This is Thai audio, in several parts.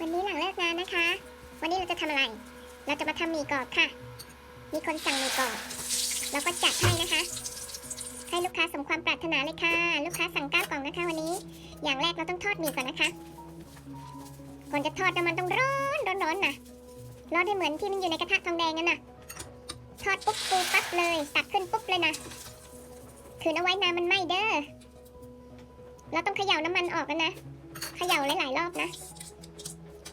วันนี้หลังเลิกงานนะคะ วันนี้เราจะทำอะไร เราจะมาทำหมี่กรอบค่ะ มีคนสั่งหมี่กรอบ เราก็จัดให้นะคะ ให้ลูกค้าสมความปรารถนาเลยค่ะ ลูกค้าสั่งเก้ากล่องนะคะวันนี้ อย่างแรกเราต้องทอดหมี่ก่อนนะคะ ก่อนจะทอดน้ำมันต้องร้อนร้อนร้อนนะร้อนให้เหมือนที่มันอยู่ในกระทะทองแดงนั่นน่ะทอดปุ๊บปูปั๊บเลย ตักขึ้นปุ๊บเลยนะคืนเอาไว้น้ำมันไหม้เด้อ เราต้องเขย่าน้ำมันออกกันนะ เขย่าหลายๆรอบนะ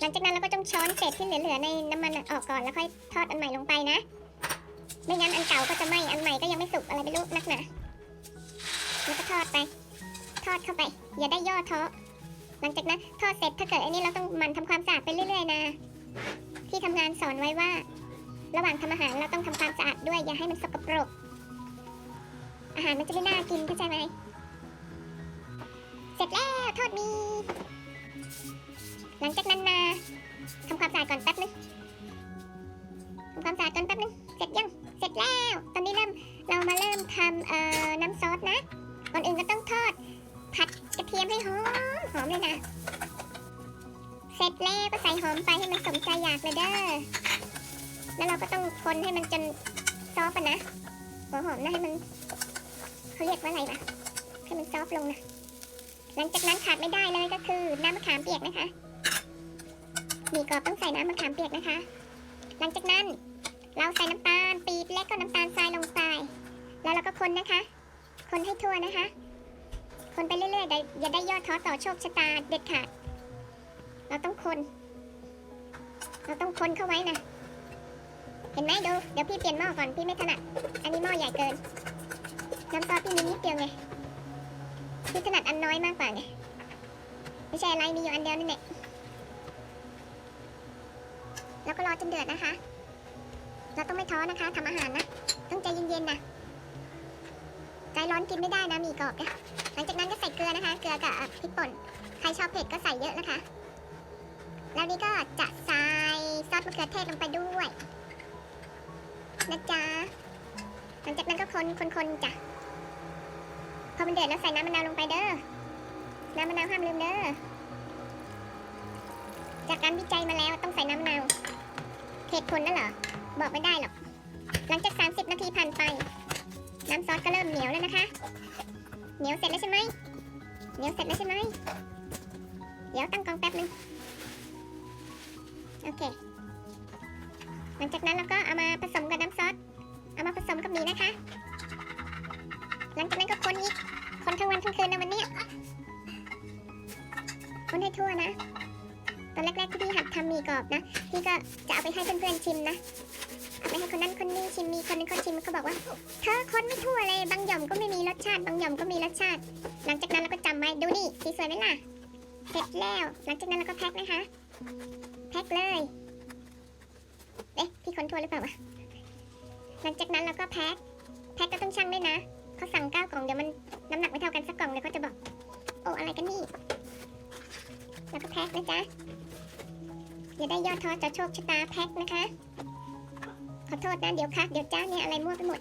หลังจากนั้นเราก็ต้องช้อนเศษที่เหลือๆในน้ำมันออกก่อนแล้วค่อยทอดอันใหม่ลงไปนะ ไม่งั้นอันเก่าก็จะไหม้อันใหม่ก็ยังไม่สุกอะไรไม่รู้นักหนาแล้วก็ทอดไป ทอดเข้าไป อย่าได้ย่อท้อหลังจากนั้นทอดเสร็จถ้าเกิดอันนี้เราต้องมันทำความสะอาดไปเรื่อยๆนะที่ทำงานสอนไว้ว่า ระหว่างทำอาหารเราต้องทำความสะอาดด้วยอย่าให้มันสกปรก อาหารมันจะไม่น่ากินเข้าใจไหมเสร็จแล้วทอดมี หลังจากนั้นมาทำความสะอาดก่อนแป๊บนึงทำความสะอาดก่อนแป๊บนึงเสร็จยังเสร็จแล้ว ตอนนี้เริ่มเรามาเริ่มทำเอ่อน้ำซอสนะก่อนอื่นก็ต้องทอด ผัดกระเทียมให้หอมหอมเลยนะ เสร็จแล้วก็ใส่หอมไปให้มันสมใจอยากเลยเด้อแล้วเราก็ต้องคนให้มันจนซอฟต์อะนะหัวหอมนะให้มันเขาเรียกว่าอะไรนะให้มันซอฟลงนะ หลังจากนั้นขาดไม่ได้เลยก็คือน้ำมะขามเปียกนะคะหมี่กรอบต้องใส่น้ำมะขามเปียกนะคะ หลังจากนั้นเราใส่น้ำตาลปี๊บและก็น้ำตาลทรายลงไปแล้วเราก็คนนะคะ คนให้ทั่วนะคะ คนไปเรื่อยๆอย่าได้ยอดท้อต่อโชคชะตาเด็ดขาด เราต้องคน เราต้องคนเข้าไว้นะ เห็นไหมดู เดี๋ยวพี่เปลี่ยนหม้อก่อน พี่ไม่ถนัด อันนี้หม้อใหญ่เกิน น้ำซอสพี่มีนิดเดียวไง พี่ถนัดอันน้อยมากกว่าไง ไม่ใช่อะไรมีอยู่อันเดียวนั่นแหละ แล้วก็รอจนเดือดนะคะ เราต้องไม่ท้อนะคะทำอาหารนะ ต้องใจเย็นๆนะ ใจร้อนกินไม่ได้นะมีกรอบนี่ยหลังจากนั้นก็ใส่เกลือนะคะ เกลือกับพริกป่น ใครชอบเผ็ดก็ใส่เยอะนะคะ แล้วนี่ก็จะใส่ซอสมะเขือเทศลงไปด้วยนะจ๊ะหลังจากนั้นก็คนคนคนจ้ะ พอมันเดือดแล้วใส่น้ำมะนาวลงไปเด้อ น้ำมะนาวห้ามลืมเด้อ จากการวิจัยมาแล้วต้องใส่น้ำมะนาวเหตุผลนั่นเหรอ บอกไม่ได้หรอก หลังจาก 30 นาทีผ่านไป น้ำซอสก็เริ่มเหนียวแล้วนะคะ เหนียวเสร็จแล้วใช่ไหมเหนียวเสร็จแล้วใช่ไหมเดี๋ยวตั้งกองแป๊บนึง โอเค หลังจากนั้นเราก็เอามาผสมกับน้ำซอส เอามาผสมกับหมี่นะคะ หลังจากนั้น คนอีก คนทั้งวันทั้งคืนนะวันเนี้ยคนให้ทั่วนะ ตอนแรกๆที่พี่หัดทำหมี่กรอบนะ พี่ก็จะเอาไปให้เพื่อนๆชิมนะ เอาไปให้คนนั้นคนนี้ชิม มีคนนึงคนชิมก็บอกว่า เธอคนไม่ทั่วเลย บางหย่อมก็ไม่มีรสชาติ บางหย่อมก็มีรสชาติ หลังจากนั้นเราก็จำไว้ ดูนี่สีสวยไหมล่ะ เสร็จแล้ว หลังจากนั้นเราก็แพ็คนะคะ แพ็คเลยเอ๊ะพี่คนทั่วหรือเปล่าวะหลังจากนั้นเราก็แพ็คแพ็คก็ต้องชั่งด้วยนะ เขาสั่งเก้ากล่องเดี๋ยวมันน้ำหนักไม่เท่ากันสักกล่องเดี๋ยวเขาจะบอก โอ้อะไรกันนี่ แล้วก็แพ็คนะจ๊ะอย่าได้ยอดท้อจะโชคชะตาแพ็คนะคะ ขอโทษนะเดี๋ยวค่ะเดี๋ยวจ้าเนี่ยอะไรมั่วไปหมด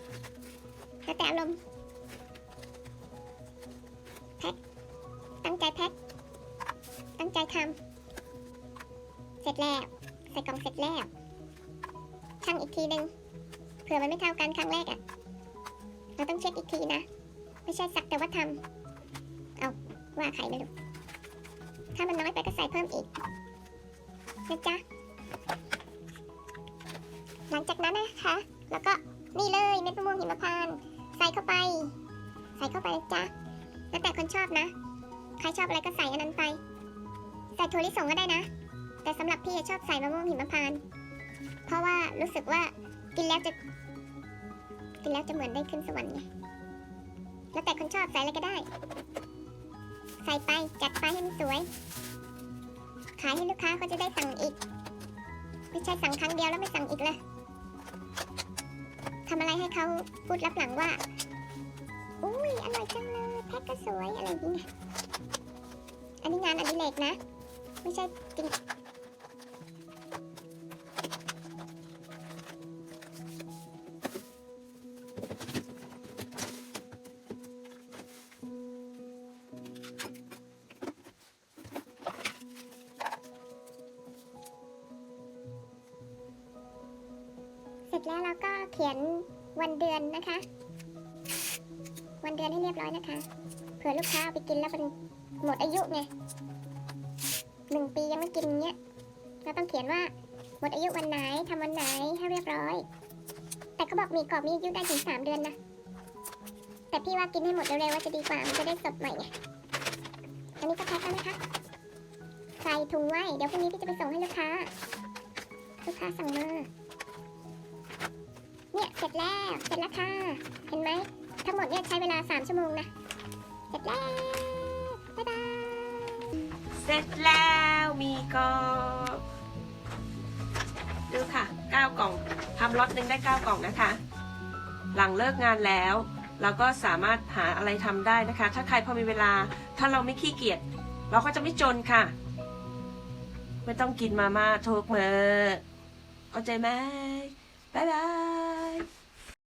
แล้วแต่อารมณ์แพ็คตั้งใจแพ็คตั้งใจทำเสร็จแล้ว ใส่กล่องเสร็จแล้วชั่งอีกทีหนึ่งเผื่อมันไม่เท่ากันครั้งแรกอะ่ะ เราต้องเช็คอีกทีนะ ไม่ใช่สักแต่ว่าทำเอาว่าใครไม่รู้ถ้ามันน้อยไปก็ใส่เพิ่มอีกนะจ๊ะหลังจากนั้นนะคะ แล้วก็นี่เลยเม็ดมะม่วงหิมพานต์ใส่เข้าไป ใส่เข้าไปจ้ะแล้วแต่คนชอบนะ ใครชอบอะไรก็ใส่อันนั้นไป ใส่ถั่วลิสงก็ได้นะ แต่สำหรับพี่ชอบใส่มะม่วงหิมพานต์เพราะว่ารู้สึกว่ากินแล้วจะ กินแล้วจะเหมือนได้ขึ้นสวรรค์ไง แล้วแต่คนชอบใส่อะไรก็ได้ ใส่ไปจัดไปให้มันสวย ขายให้ลูกค้าเขาจะได้สั่งอีก ไม่ใช่สั่งครั้งเดียวแล้วไม่สั่งอีกเลยทำอะไรให้เขาพูดรับหลังว่า อุ้ยอร่อยจังเลยแพ็คก็สวยอะไรอย่างเงี้ยอันนี้งานอดิเรกนะ ไม่ใช่จริง จแล้วเราก็เขียนวันเดือนนะคะ วันเดือนให้เรียบร้อยนะคะ เผื่อลูกค้าเอาไปกินแล้วมันหมดอายุไงหนึ่งปียังไม่กินเงี้ยเราต้องเขียนว่าหมดอายุวันไหนทำวันไหนให้เรียบร้อย แต่เขาบอกมีกรอบมีอายุได้ถึงสามเดือนนะแต่พี่ว่ากินให้หมดเร็วๆว่าจะดีกว่ามันจะได้สดใหม่ไงอันนี้ก็แพ็คแล้วนะคะใส่ถุงไว้เดี๋ยวพรุ่งนี้พี่จะไปส่งให้ลูกค้า ลูกค้าสั่งมา เนี่ยเสร็จแล้วเสร็จแล้วค่ะเห็นไหมทั้งหมดเนี่ยใช้เวลา 3 ชั่วโมงนะเสร็จแล้วบ๊ายบายเสร็จแล้วมีกอบดูค่ะ 9 กล่องทำล็อตหนึ่งได้ 9 กล่องนะคะ หลังเลิกงานแล้วเราก็สามารถหาอะไรทำได้นะคะ ถ้าใครพอมีเวลาถ้าเราไม่ขี้เกียจเราก็จะไม่จนค่ะ ไม่ต้องกินมาม่าทุกมื้อเข้าใจไหมบ๊ายบาย